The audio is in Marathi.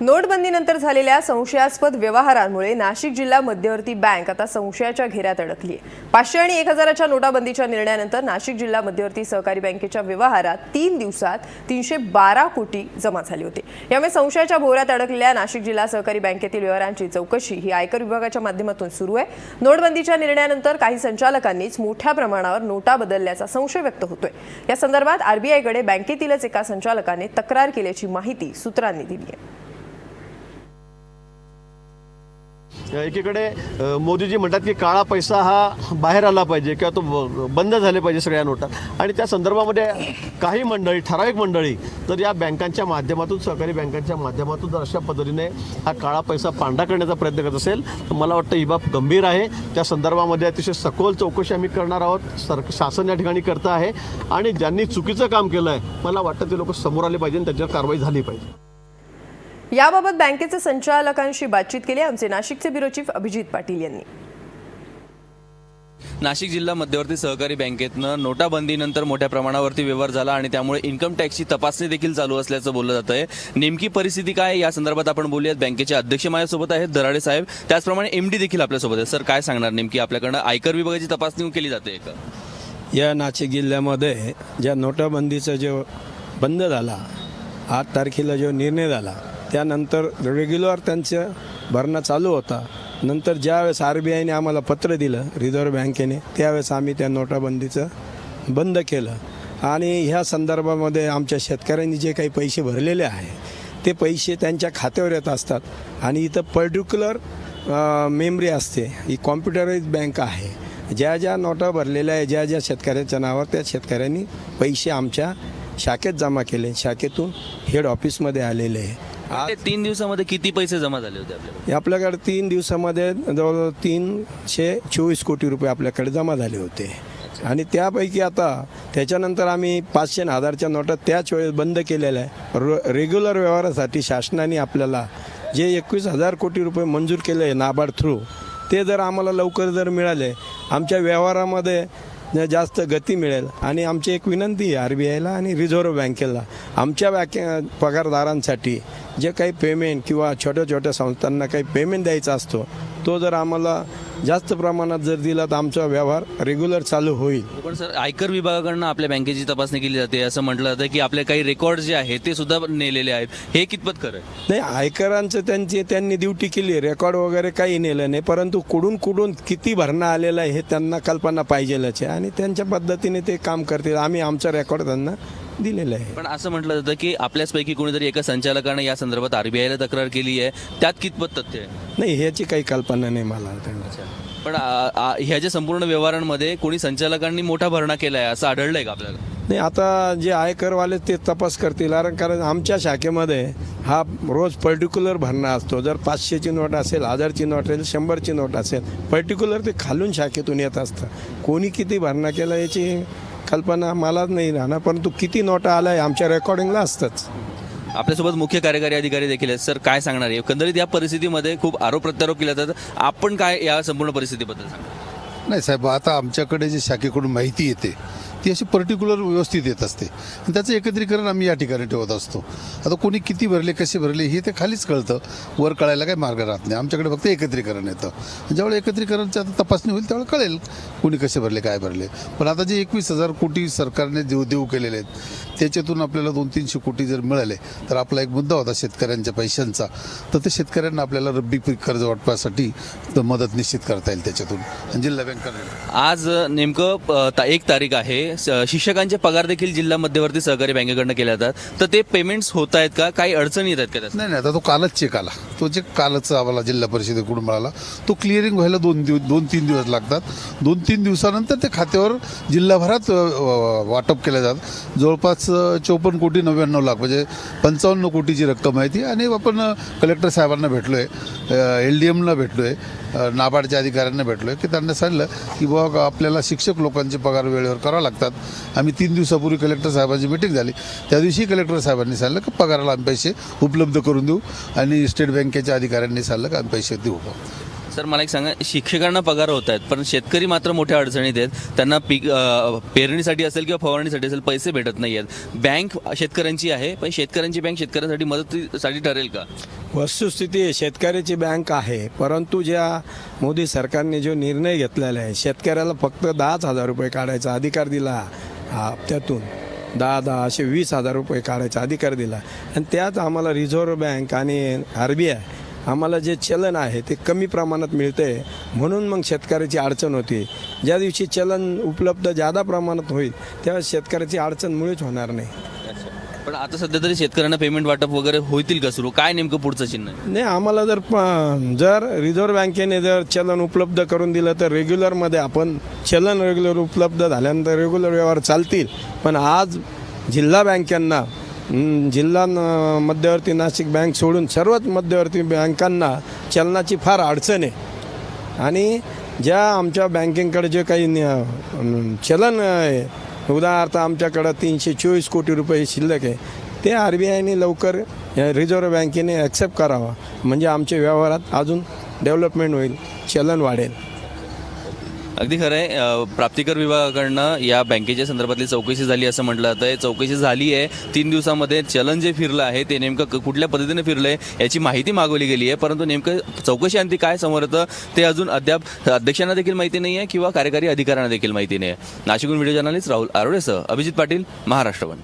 नोटबंदीनंतर झालेल्या संशयास्पद व्यवहारांमुळे नाशिक जिल्हा मध्यवर्ती बँक आता संशयाच्या घेऱ्यात अडकली आहे पाचशे आणि एक हजाराच्या नोटाबंदीच्या निर्णयानंतर नाशिक जिल्हा मध्यवर्ती सहकारी बँकेच्या व्यवहारात तीन दिवसात तीनशे बारा कोटी जमा झाले होते. यामुळे संशयाच्या भोवऱ्यात अडकलेल्या नाशिक जिल्हा सहकारी बँकेतील व्यवहारांची चौकशी ही आयकर विभागाच्या माध्यमातून सुरू आहे. नोटबंदीच्या निर्णयानंतर काही संचालकांनीच मोठ्या प्रमाणावर नोटा बदलल्याचा संशय व्यक्त होतोय. या संदर्भात आरबीआयकडे बँकेतीलच एका संचालकाने तक्रार केल्याची माहिती सूत्रांनी दिली आहे. एकीकडे मोदीजी म्हणतात की काळा पैसा हा बाहेर आला पाहिजे किंवा तो ब- बंद झाले पाहिजे सगळ्या नोटा. आणि त्या संदर्भामध्ये काही मंडळी ठराविक मंडळी तर या बँकांच्या माध्यमातून सहकारी बँकांच्या माध्यमातून जर अशा पद्धतीने हा काळा पैसा पांढरा करण्याचा प्रयत्न करत असेल तर मला वाटतं ही बाब गंभीर आहे. त्या संदर्भामध्ये अतिशय सखोल चौकशी आम्ही करणार आहोत. सर शासन या ठिकाणी करतं आहे. आणि ज्यांनी चुकीचं काम केलं आहे मला वाटतं ते लोक समोर आले पाहिजे आणि त्याच्यावर कारवाई झाली पाहिजे. याबाबत बँकेचे संचालकांशी बातचीत केली. आमचे नाशिकचे ब्युरो चीफ अभिजित पाटील यांनी. नाशिक जिल्हा मध्यवर्ती सहकारी बँकेतनं नोटाबंदीनंतर मोठ्या प्रमाणावरती व्यवहार झाला आणि त्यामुळे इन्कम टॅक्सची तपासणी देखील चालू असल्याचं बोललं जात आहे नेमकी परिस्थिती काय या संदर्भात आपण बोलूयात. बँकेचे अध्यक्ष माझ्यासोबत आहेत दराडे साहेब. त्याचप्रमाणे एम डी देखील आपल्यासोबत आहे सर काय सांगणार नेमकी? आपल्याकडनं आयकर विभागाची तपासणी केली जाते का या नाशिक जिल्ह्यामध्ये ज्या नोटाबंदीचा जो बंद झाला आठ तारखेला जो निर्णय झाला त्यानंतर रेग्युलर त्यांचं भरणं चालू होता. नंतर ज्यावेळेस आर बी आयने आम्हाला पत्र दिलं रिझर्व्ह बँकेने त्यावेळेस आम्ही त्या नोटाबंदीचं बंद केलं. आणि ह्या संदर्भामध्ये आमच्या शेतकऱ्यांनी जे काही पैसे भरलेले आहे ते पैसे त्यांच्या खात्यावर येत असतात. आणि इथं पर्टिक्युलर मेमरी असते. ही कॉम्प्युटराईज बँक आहे. ज्या ज्या नोटा भरलेल्या आहे ज्या ज्या शेतकऱ्याच्या नावावर त्या शेतकऱ्यांनी पैसे आमच्या शाखेत जमा केले. शाखेतून हेड ऑफिसमध्ये आलेले आहे. आज ते तीन दिवसामध्ये किती पैसे जमा झाले होते आपल्याकडे? आपल्याकडे तीन दिवसामध्ये जवळजवळ तीनशे चोवीस कोटी रुपये आपल्याकडे जमा झाले होते. आणि त्यापैकी आता त्याच्यानंतर आम्ही पाचशे आणि हजारच्या नोटा त्याच वेळेस बंद केलेल्या आहे रो रेग्युलर व्यवहारासाठी शासनाने आपल्याला जे एकवीस हजार कोटी रुपये मंजूर केले आहे नाबार्ड थ्रू ते जर आम्हाला लवकर जर मिळाले आमच्या व्यवहारामध्ये जास्त गती मिळेल. आणि आमची एक विनंती आहे आर बी आयला आणि रिझर्व्ह बँकेला. आमच्या बँके पगारदारांसाठी जे काही पेमेंट किंवा छोट्या छोट्या संस्थांना काही पेमेंट द्यायचा असतो तो जर आम्हाला जास्त प्रमाणात जर दिला तर आमचा व्यवहार रेग्युलर चालू होईल. पण सर आयकर विभागाकडनं आपल्या बँकेची तपासणी केली जाते असं म्हटलं जातं की आपले काही रेकॉर्ड जे आहेत ते सुद्धा नेलेले आहेत. हे कितपत खरं आहे? नाही आयकरांचं त्यांची त्यांनी ड्युटी केली रेकॉर्ड वगैरे काही नेलं नाही परंतु कुठून कुठून किती भरणं आलेलं आहे हे त्यांना कल्पना पाहिजेलच आहे. आणि त्यांच्या पद्धतीने ते काम करतील. आम्ही आमचा रेकॉर्ड त्यांना दिलेलं आहे. पण असं म्हटलं जातं की आपल्याचपैकी कोणीतरी एका संचालकानं या संदर्भात आरबीआयला तक्रार केली आहे. त्यात कितपत तथ्य आहे? नाही ह्याची काही कल्पना नाही मला. पण आ- आ- ह्या ज्या संपूर्ण व्यवहारांमध्ये कोणी संचालकांनी मोठा भरणा केला आहे असं आढळलंय का आपल्याला? नाही आता जे आयकरवाले ते तपास करतील कारण कारण आमच्या शाखेमध्ये हा रोज पर्टिक्युलर भरणा असतो. जर पाचशेची नोट असेल हजारची नोट असेल शंभरची नोट असेल पर्टिक्युलर ते खालून शाखेतून येत असतं. कोणी किती भरणा केला याची कल्पना मलाच नाही राहणार परंतु किती नोटा आल्या आहे आमच्या रेकॉर्डिंगला असतंच. आपल्यासोबत मुख्य कार्यकारी अधिकारी देखील आहेत. सर काय सांगणार आहे? एकंदरीत या परिस्थितीमध्ये खूप आरोप प्रत्यारोप केले जातात. आपण काय या संपूर्ण परिस्थितीबद्दल सांगणार? नाही साहेब आता आमच्याकडे जे शाखेकडून माहिती येते ती अशी पर्टिक्युलर व्यवस्थित येत असते. आणि त्याचं एकत्रीकरण आम्ही या ठिकाणी ठेवत असतो. आता कोणी किती भरले कसे भरले हे ते खालीच कळतं. वर कळायला काही मार्ग राहत नाही. आमच्याकडे फक्त एकत्रीकरण येतं. ज्यावेळी एकत्रीकरणची आता तपासणी होईल त्यावेळेला कळेल कोणी कसे भरले काय भरले. पण आता जे एकवीस हजार कोटी सरकारने देऊ देऊ केलेले आहेत त्याच्यातून आपल्याला दोन तीनशे कोटी जर मिळाले तर आपला एक मुद्दा होता शेतकऱ्यांच्या पैशांचा. तर ते शेतकऱ्यांना आपल्याला रब्बी पीक कर्ज वाटपासाठी तर मदत निश्चित करता येईल त्याच्यातून. जिल्हा बँक आज नेमकं ता- एक तारीख आहे. स- शिक्षकांचे पगार देखील जिल्हा मध्यवर्ती सहकारी बँकेकडनं केले जातात. तर ते पेमेंट्स होत आहेत का? काही अडचणी येत आहेत का त्यात? नाही नाही आता तो कालच चेक आला. तो चेक कालच आम्हाला जिल्हा परिषदेकडून मिळाला. तो क्लिअरिंग व्हायला दोन दिवस दोन तीन दिवस लागतात. दोन तीन दिवसानंतर ते खात्यावर जिल्हाभरात अ, अ, वाटप केले जातात. जवळपास चौपन्न कोटी नव्याण्णव लाख म्हणजे पंचावन्न कोटीची रक्कम आहे ती. आणि आपण अ, कलेक्टर साहेबांना भेटलो आहे एल डी एमला भेटलो आहे नाबार्डच्या अधिकाऱ्यांना भेटलो आहे की त्यांना सांगितलं की बुवा आपल्याला शिक्षक लोकांचे पगार वेळेवर करावा लागतात. आम्ही तीन दिवसापूर्वी कलेक्टर साहेबांची मिटिंग झाली. त्या दिवशी कलेक्टर साहेबांनी सांगितलं की पगाराला आम्ही पैसे उपलब्ध करून देऊ आणि स्टेट बँकेच्या अधिकाऱ्यांनी सांगितलं की आम्ही पैसे देऊ. सर मला एक सांगा शिक्षकांना पगार होत आहेत पण शेतकरी मात्र मोठ्या अडचणीत आहेत. त्यांना पीक अ, पेरणीसाठी असेल किंवा फवारणीसाठी असेल पैसे भेटत नाही आहेत. बँक शेतकऱ्यांची आहे पण शेतकऱ्यांची बँक शेतकऱ्यांसाठी मदतीसाठी ठरेल का? वस्तुस्थिती आहे, शेतकऱ्याची बँक आहे परंतु ज्या मोदी सरकारने जो निर्णय घेतलेला आहे शेतकऱ्याला फक्त दहाच हजार रुपये काढायचा अधिकार दिला हा हप्त्यातून दहा दहा असे वीस हजार रुपये काढायचा अधिकार दिला. आणि त्यात आम्हाला रिझर्व्ह बँक आणि आर बी आय आम्हाला जे चलन आहे ते कमी प्रमाणात मिळते. म्हणून मग शेतकऱ्याची अडचण होती. ज्या दिवशी चलन उपलब्ध जादा प्रमाणात होईल तेव्हा शेतकऱ्याची अडचण मुळीच होणार नाही. पण आता सध्या तरी शेतकऱ्यांना पेमेंट वाटप वगैरे होतील का सुरू? काय नेमकं पुढचं चिन्ह नाही आम्हाला जर प- जर रिझर्व्ह बँकेने जर चलन उपलब्ध करून दिलं तर रेग्युलरमध्ये आपण चलन रेग्युलर उपलब्ध झाल्यानंतर रेग्युलर व्यवहार चालतील. पण आज जिल्हा बँकांना जिल्हा न- मध्यवर्ती नाशिक बँक सोडून सर्वच मध्यवर्ती बँकांना चलनाची फार अडचण आहे. आणि ज्या आमच्या बँकिंगकडे जे काही चलन आहे उदाहरणार्थ आमच्याकडं तीनशे चोवीस कोटी रुपये शिल्लक आहे ते आर बी आयने लवकर या रिझर्व्ह बँकेने ॲक्सेप्ट करावा. म्हणजे आमच्या व्यवहारात अजून डेव्हलपमेंट होईल चलन वाढेल. अगदी खरं आहे. प्राप्तिकर विभागाकडनं या बँकेच्या संदर्भातली चौकशी झाली असं म्हटलं जातं. आहे चौकशी झाली आहे. तीन दिवसामध्ये चलन जे फिरलं आहे ते नेमकं कुठल्या पद्धतीने फिरलं आहे याची माहिती मागवली गेली आहे. परंतु नेमकं चौकशी अंती काय समोर येतं ते अजून अद्याप अध्यक्षांना देखील माहिती नाही आहे किंवा कार्यकारी अधिकाऱ्यांना देखील माहिती नाही आहे. नाशिकहून व्हिडिओ जर्नलिस्ट राहुल आरोडेसह अभिजित पाटील महाराष्ट्र वन.